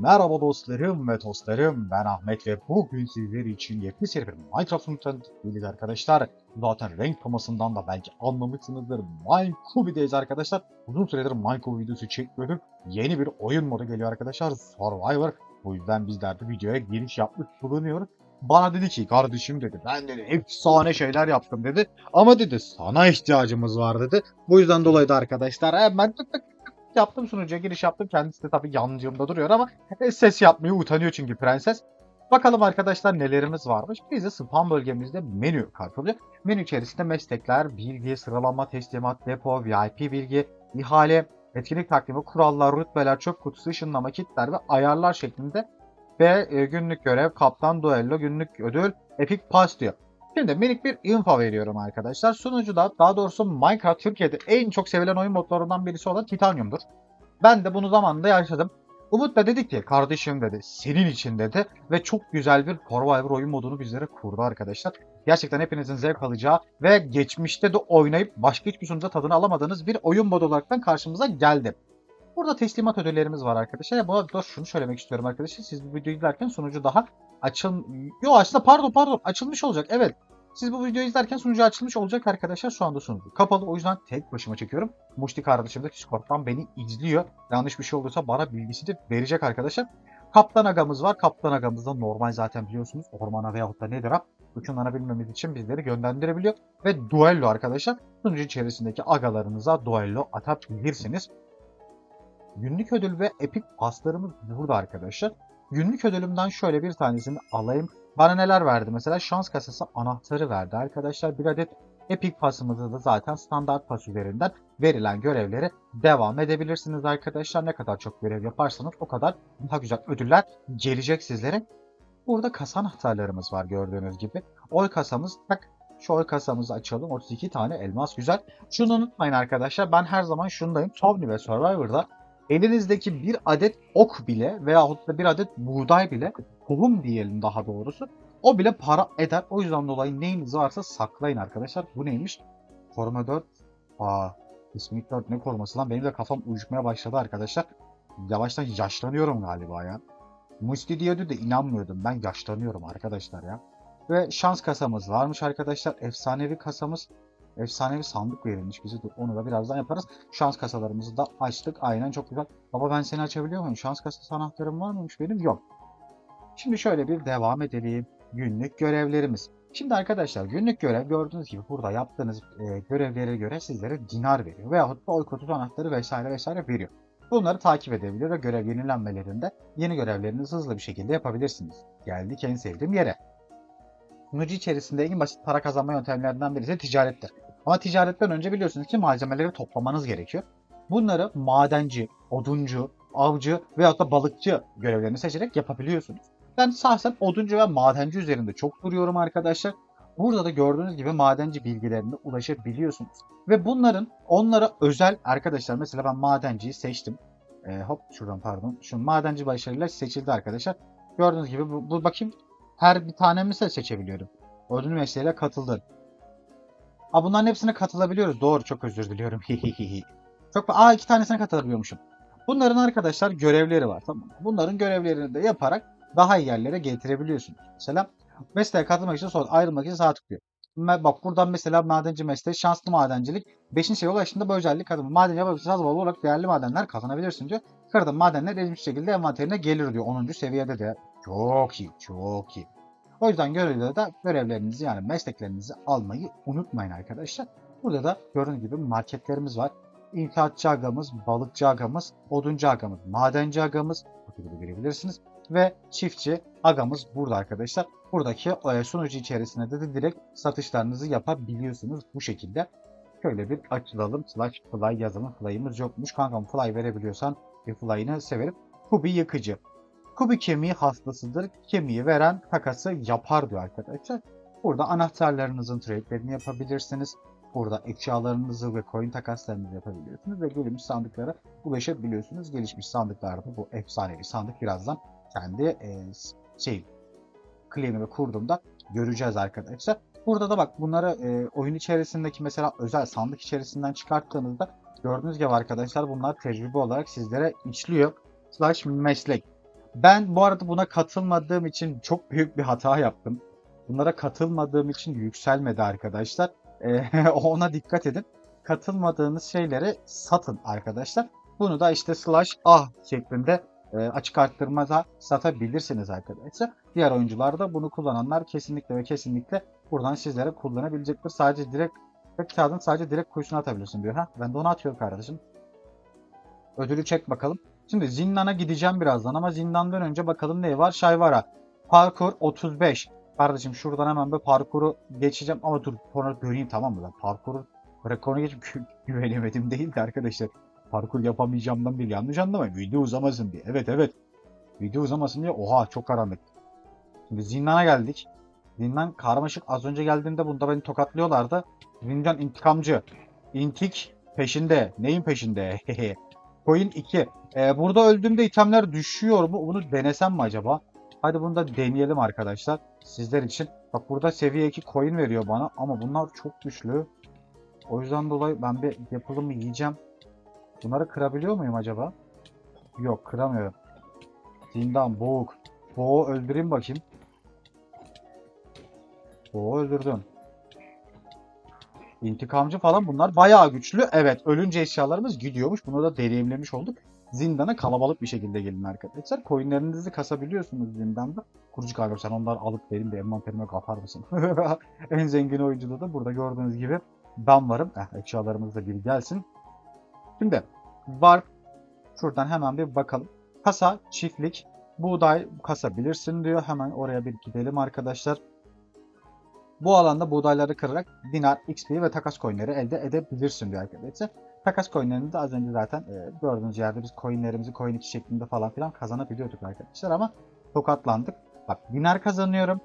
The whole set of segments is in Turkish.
Merhaba dostlarım ve dostlarım ben Ahmet ve bugün sizler için yepyeni bir Minecraft sunucudan değiliz arkadaşlar. Zaten renk temasından da belki anlamışsınızdır. Minecraft'deyiz arkadaşlar. Uzun süredir Minecraft videosu çekmiyorduk. Yeni bir oyun modu geliyor arkadaşlar. Survivor. Bu yüzden bizler de videoya giriş yapmış bulunuyoruz. Bana dedi ki kardeşim dedi ben dedi efsane şeyler yaptım dedi. Ama dedi sana ihtiyacımız var dedi. Bu yüzden dolayı da arkadaşlar hemen tık tık yaptım sunucuya giriş yaptım. Kendisi de tabii yancığımda duruyor ama e, ses yapmaya utanıyor çünkü prenses. Bakalım arkadaşlar nelerimiz varmış. Bize spam bölgemizde menü kartılıyor. Menü içerisinde meslekler, bilgi, sıralama, teslimat, depo, VIP bilgi, ihale, etkinlik takvimi, kurallar, rütbeler, çöp kutusu, ışınlama, kitler ve ayarlar şeklinde ve e, günlük görev, kaptan duello, günlük ödül, epic pass diyor. Şimdi minik bir info veriyorum arkadaşlar. Sunucuda daha doğrusu Minecraft Türkiye'de en çok sevilen oyun modlarından birisi olan Titanium'dur. Ben de bunu zamanında yaşadım. Umut da dedi ki kardeşim dedi senin için dedi ve çok güzel bir Survivor oyun modunu bizlere kurdu arkadaşlar. Gerçekten hepinizin zevk alacağı ve geçmişte de oynayıp başka hiçbir sunucuda tadını alamadığınız bir oyun modu olarak karşımıza geldi. Burada teslimat ödüllerimiz var arkadaşlar. Bu arada şunu söylemek istiyorum arkadaşlar. Siz bu videoyu izlerken sunucu daha açıl... Yo aslında pardon pardon açılmış olacak. Evet. Siz bu videoyu izlerken sunucu açılmış olacak arkadaşlar. Şu anda sunucu kapalı. O yüzden tek başıma çekiyorum. Muşti kardeşim de Discord'dan beni izliyor. Yanlış bir şey olursa bana bilgisi de verecek arkadaşlar. Kaptan agamız var. Kaptan agamız da normal zaten biliyorsunuz. Ormana veyahut da nedir ha? Uçunlanabilmemiz için bizleri yönlendirebiliyor. Ve duello arkadaşlar. Sunucu içerisindeki agalarınıza duello atabilirsiniz. Günlük ödül ve epik paslarımız burada arkadaşlar. Günlük ödülümden şöyle bir tanesini alayım. Bana neler verdi? Mesela şans kasası anahtarı verdi arkadaşlar. Bir adet Epic pasımızda da zaten standart pas üzerinden verilen görevlere devam edebilirsiniz arkadaşlar. Ne kadar çok görev yaparsanız o kadar daha güzel ödüller gelecek sizlere. Burada kasa anahtarlarımız var gördüğünüz gibi. Oy kasamız tak şu oy kasamızı açalım. 32 tane elmas güzel. Şunu unutmayın arkadaşlar. Ben her zaman şundayım. Tobni ve Survivor'da elinizdeki bir adet ok bile veyahut da bir adet buğday bile tohum diyelim daha doğrusu o bile para eder. O yüzden dolayı neyiniz varsa saklayın arkadaşlar. Bu neymiş? Koruma 4. Aa, İsmik 4 ne koruması lan? Benim de kafam uyuşmaya başladı arkadaşlar. Yavaştan yaşlanıyorum galiba ya. Musti diyordu da inanmıyordum. Ben yaşlanıyorum arkadaşlar ya. Ve şans kasamız varmış arkadaşlar. Efsanevi kasamız. Efsanevi sandık verilmiş bize. Onu da birazdan yaparız. Şans kasalarımızı da açtık. Aynen çok güzel. Baba ben seni açabiliyor muyum? Şans kasası anahtarım var mıymış benim? Yok. Şimdi şöyle bir devam edelim. Günlük görevlerimiz. Şimdi arkadaşlar günlük görev gördüğünüz gibi burada yaptığınız e, görevlere göre sizlere dinar veriyor. Veyahut da oy kutusu anahtarı vesaire vesaire veriyor. Bunları takip edebilir ve görev yenilenmelerinde yeni görevlerinizi hızlı bir şekilde yapabilirsiniz. Geldik en sevdiğim yere. Sunucu içerisinde en basit para kazanma yöntemlerinden birisi ticarettir. Ama ticaretten önce biliyorsunuz ki malzemeleri toplamanız gerekiyor. Bunları madenci, oduncu, avcı veyahut da balıkçı görevlerini seçerek yapabiliyorsunuz. Ben şahsen oduncu ve madenci üzerinde çok duruyorum arkadaşlar. Burada da gördüğünüz gibi madenci bilgilerine ulaşabiliyorsunuz. Ve bunların onlara özel arkadaşlar mesela ben madenciyi seçtim. Ee, hop şuradan pardon. Şu madenci başarıyla seçildi arkadaşlar. Gördüğünüz gibi bu, bu bakayım her bir tanemi seçebiliyorum. Odun mesleğiyle katıldı. Aa bunların hepsine katılabiliyoruz. Doğru çok özür diliyorum. çok Aa iki tanesine katılabiliyormuşum. Bunların arkadaşlar görevleri var tamam? Bunların görevlerini de yaparak daha iyi yerlere getirebiliyorsunuz. Mesela mesleğe katılmak için sonra ayrılmak için sağ tıklıyor. Bak buradan mesela madenci mesleği, şanslı madencilik. 5. seviye ulaştığında bu özellik kazanır. Madenci yapabilirsiniz az olarak değerli madenler kazanabilirsin diyor. Kırdığın madenler elmiş şekilde envanterine gelir diyor 10. seviyede de. Çok iyi, çok iyi. O yüzden görevlerde de görevlerinizi yani mesleklerinizi almayı unutmayın arkadaşlar. Burada da gördüğünüz gibi marketlerimiz var. İnşaatçı agamız, balıkçı agamız, oduncu agamız, madenci agamız. Bu gibi görebilirsiniz ve çiftçi agamız burada arkadaşlar. Buradaki e, sunucu içerisinde de, de direkt satışlarınızı yapabiliyorsunuz bu şekilde. Şöyle bir açılalım. Slash fly yazalım. Fly'ımız yokmuş. Kankam fly verebiliyorsan bir fly'ını severim. Kubi yıkıcı. Kubi kemiği hastasıdır. Kemiği veren takası yapar diyor arkadaşlar. Burada anahtarlarınızın trade'lerini yapabilirsiniz. Burada eşyalarınızı ve coin takaslarınızı yapabiliyorsunuz ve gelişmiş sandıklara ulaşabiliyorsunuz. Gelişmiş sandıklarda bu efsanevi sandık birazdan kendi e, şey claim'imi kurduğumda göreceğiz arkadaşlar. Burada da bak bunları e, oyun içerisindeki mesela özel sandık içerisinden çıkarttığınızda gördüğünüz gibi arkadaşlar bunlar tecrübe olarak sizlere içliyor. Slash meslek. Ben bu arada buna katılmadığım için çok büyük bir hata yaptım. Bunlara katılmadığım için yükselmedi arkadaşlar. Ee, ona dikkat edin. Katılmadığınız şeyleri satın arkadaşlar. Bunu da işte slash ah şeklinde e, açık arttırmaza satabilirsiniz arkadaşlar. Diğer oyuncular da bunu kullananlar kesinlikle ve kesinlikle buradan sizlere kullanabilecektir. Sadece direkt kağıdın sadece direkt kuyusuna atabilirsin diyor. Ha ben de onu atıyorum kardeşim. Ödülü çek bakalım. Şimdi Zindan'a gideceğim birazdan ama Zindan'dan önce bakalım ne var? Şayvara. Parkur 35. Kardeşim şuradan hemen bir parkuru geçeceğim ama dur sonra döneyim tamam mı? Ben parkuru rekorunu geçip gü- güvenemedim değil de arkadaşlar. Parkur yapamayacağımdan bir yanlış anlamayın. Video uzamasın diye. Evet evet. Video uzamasın diye. Oha çok karanlık. Şimdi Zindan'a geldik. Zindan karmaşık. Az önce geldiğimde bunda beni tokatlıyorlardı. Zindan intikamcı. İntik peşinde. Neyin peşinde? Coin 2. Ee, burada öldüğümde itemler düşüyor mu? Bunu denesem mi acaba? Hadi bunu da deneyelim arkadaşlar. Sizler için. Bak burada seviye 2 coin veriyor bana. Ama bunlar çok güçlü. O yüzden dolayı ben bir yapılımı yiyeceğim. Bunları kırabiliyor muyum acaba? Yok kıramıyorum. Zindan, boğuk. Boğu öldüreyim bakayım. Boğu öldürdüm. İntikamcı falan bunlar bayağı güçlü. Evet ölünce eşyalarımız gidiyormuş. Bunu da deneyimlemiş olduk. Zindana kalabalık bir şekilde gelin arkadaşlar. Coinlerinizi kasabiliyorsunuz zindanda. Kurucu abi sen onları alıp verin de envanterime kapar mısın? en zengin oyuncuda da burada gördüğünüz gibi ben varım. Eh, eşyalarımız da bir gelsin. Şimdi var. Şuradan hemen bir bakalım. Kasa, çiftlik, buğday kasabilirsin diyor. Hemen oraya bir gidelim arkadaşlar. Bu alanda buğdayları kırarak dinar, XP ve takas coinleri elde edebilirsin diyor arkadaşlar. Takas coinlerini de az önce zaten e, gördüğünüz yerde biz coinlerimizi coin 2 şeklinde falan filan kazanabiliyorduk arkadaşlar ama tokatlandık. Bak dinar kazanıyorum.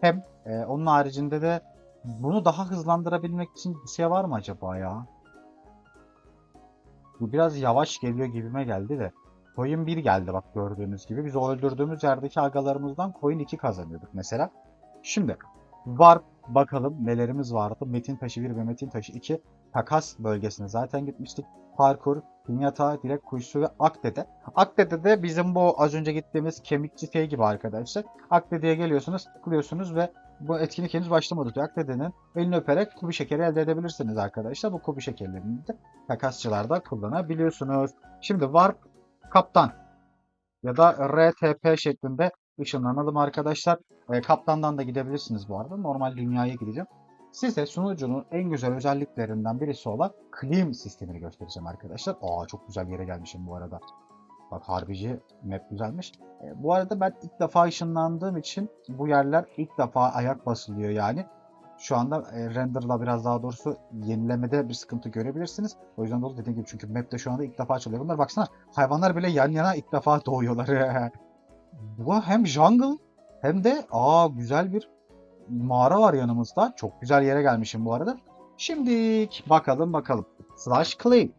Hem e, onun haricinde de bunu daha hızlandırabilmek için bir şey var mı acaba ya? Bu biraz yavaş geliyor gibime geldi de. Coin 1 geldi bak gördüğünüz gibi. Biz o öldürdüğümüz yerdeki agalarımızdan coin 2 kazanıyorduk mesela. Şimdi var bakalım nelerimiz vardı. Metin taşı 1 ve Metin taşı 2 takas bölgesine zaten gitmiştik. Parkur, Pinyata, Direkt Kuyusu ve Akdede. Akdede de bizim bu az önce gittiğimiz kemikçi şey gibi arkadaşlar. Akdede'ye geliyorsunuz, tıklıyorsunuz ve bu etkinlik henüz başlamadı diyor. Akdede'nin elini öperek kubi şekeri elde edebilirsiniz arkadaşlar. Bu kubi şekerlerini de takasçılarda kullanabiliyorsunuz. Şimdi Warp Kaptan ya da RTP şeklinde ışınlanalım arkadaşlar. E, kaptandan da gidebilirsiniz bu arada. Normal dünyaya gideceğim. Size sunucunun en güzel özelliklerinden birisi olan Clean sistemini göstereceğim arkadaşlar. Aa çok güzel yere gelmişim bu arada. Bak harbici map güzelmiş. E, bu arada ben ilk defa ışınlandığım için bu yerler ilk defa ayak basılıyor yani. Şu anda e, renderla biraz daha doğrusu yenilemede bir sıkıntı görebilirsiniz. O yüzden dolayı dediğim gibi çünkü map'te şu anda ilk defa açılıyor. Bunlar baksana hayvanlar bile yan yana ilk defa doğuyorlar. Bu hem jungle hem de aa güzel bir mağara var yanımızda. Çok güzel yere gelmişim bu arada. Şimdi bakalım bakalım. Slash claim.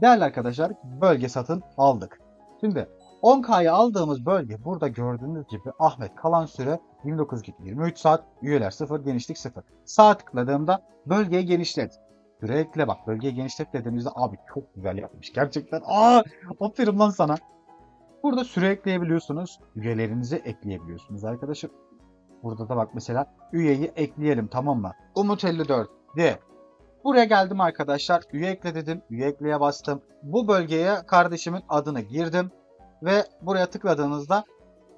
Değerli arkadaşlar bölge satın aldık. Şimdi 10K'yı aldığımız bölge burada gördüğünüz gibi Ahmet kalan süre 29 gün 23 saat üyeler 0 genişlik 0. Sağ tıkladığımda bölgeyi genişlet. Süre ekle bak bölgeyi genişlet dediğimizde abi çok güzel yapmış gerçekten. Aa aferin lan sana. Burada süre ekleyebiliyorsunuz. Üyelerinizi ekleyebiliyorsunuz arkadaşlar. Burada da bak mesela üyeyi ekleyelim tamam mı? Umut 54 de. Buraya geldim arkadaşlar. Üye ekle dedim. Üye ekleye bastım. Bu bölgeye kardeşimin adını girdim. Ve buraya tıkladığınızda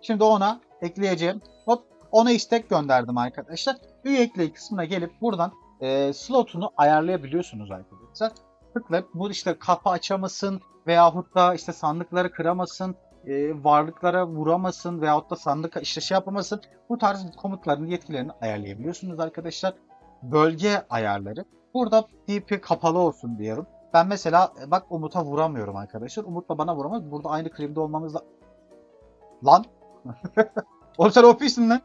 şimdi ona ekleyeceğim. Hop ona istek gönderdim arkadaşlar. Üye ekle kısmına gelip buradan e, slotunu ayarlayabiliyorsunuz arkadaşlar. Tıklayıp bu işte kapı açamasın veyahut da işte sandıkları kıramasın e, varlıklara vuramasın veyahut da sandık işte şey yapamasın. Bu tarz komutların yetkilerini ayarlayabiliyorsunuz arkadaşlar. Bölge ayarları. Burada DP kapalı olsun diyorum. Ben mesela e, bak Umut'a vuramıyorum arkadaşlar. Umut da bana vuramaz. Burada aynı klimde olmamızla... Lan! Oğlum sen OP'sin lan.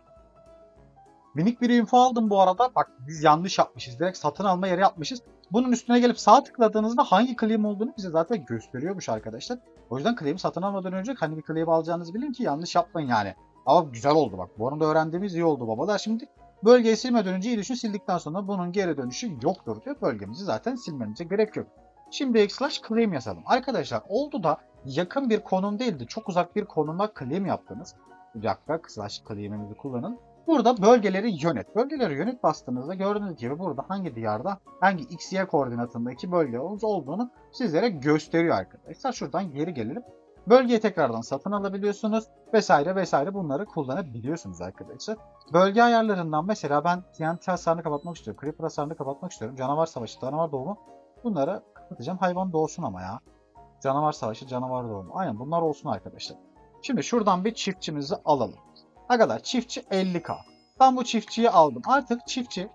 Minik bir info aldım bu arada. Bak biz yanlış yapmışız. Direkt satın alma yeri yapmışız. Bunun üstüne gelip sağ tıkladığınızda hangi claim olduğunu bize zaten gösteriyormuş arkadaşlar. O yüzden claim'i satın almadan önce hangi claim alacağınızı bilin ki yanlış yapmayın yani. Ama güzel oldu bak. Bu arada öğrendiğimiz iyi oldu babalar. Şimdi bölgeyi silmeden önce düşün. Sildikten sonra bunun geri dönüşü yoktur diyor. Bölgemizi zaten silmenize gerek yok. Şimdi slash claim yazalım. Arkadaşlar oldu da yakın bir konum değildi. Çok uzak bir konuma claim yaptınız. Bir dakika slash claim'inizi kullanın. Burada bölgeleri yönet. Bölgeleri yönet bastığınızda gördüğünüz gibi burada hangi diyarda hangi x, y koordinatındaki bölgeniz olduğunu sizlere gösteriyor arkadaşlar. Şuradan geri gelelim. Bölgeyi tekrardan satın alabiliyorsunuz vesaire vesaire bunları kullanabiliyorsunuz arkadaşlar. Bölge ayarlarından mesela ben TNT hasarını kapatmak istiyorum. Creeper hasarını kapatmak istiyorum. Canavar savaşı, canavar doğumu. Bunları kapatacağım. Hayvan doğsun ama ya. Canavar savaşı, canavar doğumu. Aynen bunlar olsun arkadaşlar. Şimdi şuradan bir çiftçimizi alalım. Arkadaşlar çiftçi 50k. Ben bu çiftçiyi aldım. Artık çiftçi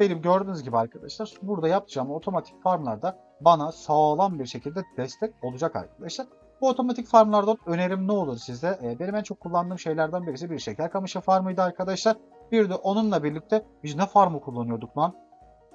benim gördüğünüz gibi arkadaşlar burada yapacağım otomatik farmlarda bana sağlam bir şekilde destek olacak arkadaşlar. Bu otomatik farmlardan önerim ne olur size? Ee, benim en çok kullandığım şeylerden birisi bir şeker kamışı farmıydı arkadaşlar. Bir de onunla birlikte biz ne farmı kullanıyorduk lan?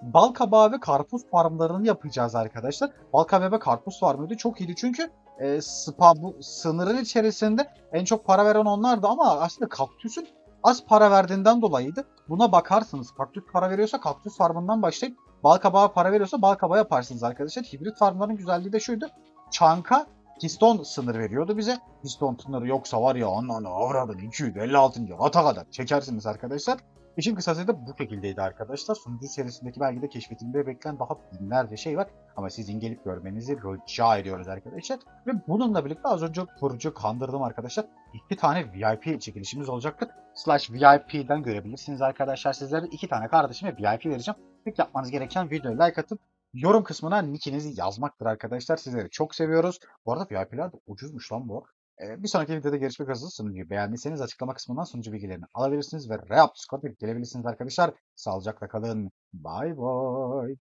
Bal kabağı ve karpuz farmlarını yapacağız arkadaşlar. Bal kabağı ve karpuz farmıydı. Çok iyiydi çünkü e, spa, bu sınırın içerisinde en çok para veren onlardı ama aslında kaktüsün az para verdiğinden dolayıydı. Buna bakarsınız. Kaktüs para veriyorsa kaktüs farmından başlayıp bal kabağı para veriyorsa bal kabağı yaparsınız arkadaşlar. Hibrit farmların güzelliği de şuydu. Çanka piston sınır veriyordu bize. Piston sınırı yoksa var ya ananı avradın 256. ata kadar çekersiniz arkadaşlar. İşin kısası da bu şekildeydi arkadaşlar. Sunucu serisindeki belki de keşfetilmeye bekleyen daha binlerce şey var. Ama sizin gelip görmenizi rica ediyoruz arkadaşlar. Ve bununla birlikte az önce kurucu kandırdım arkadaşlar. İki tane VIP çekilişimiz olacaktır. Slash VIP'den görebilirsiniz arkadaşlar. Sizlere iki tane kardeşime VIP vereceğim. Tek yapmanız gereken videoya like atıp yorum kısmına nickinizi yazmaktır arkadaşlar. Sizleri çok seviyoruz. Bu arada VIP'ler de ucuzmuş lan bu. Bir sonraki videoda görüşmek üzere. Sunucuyu beğendiyseniz açıklama kısmından sunucu bilgilerini alabilirsiniz ve Reapt Scorpio gelebilirsiniz arkadaşlar. Sağlıcakla kalın. Bye bye.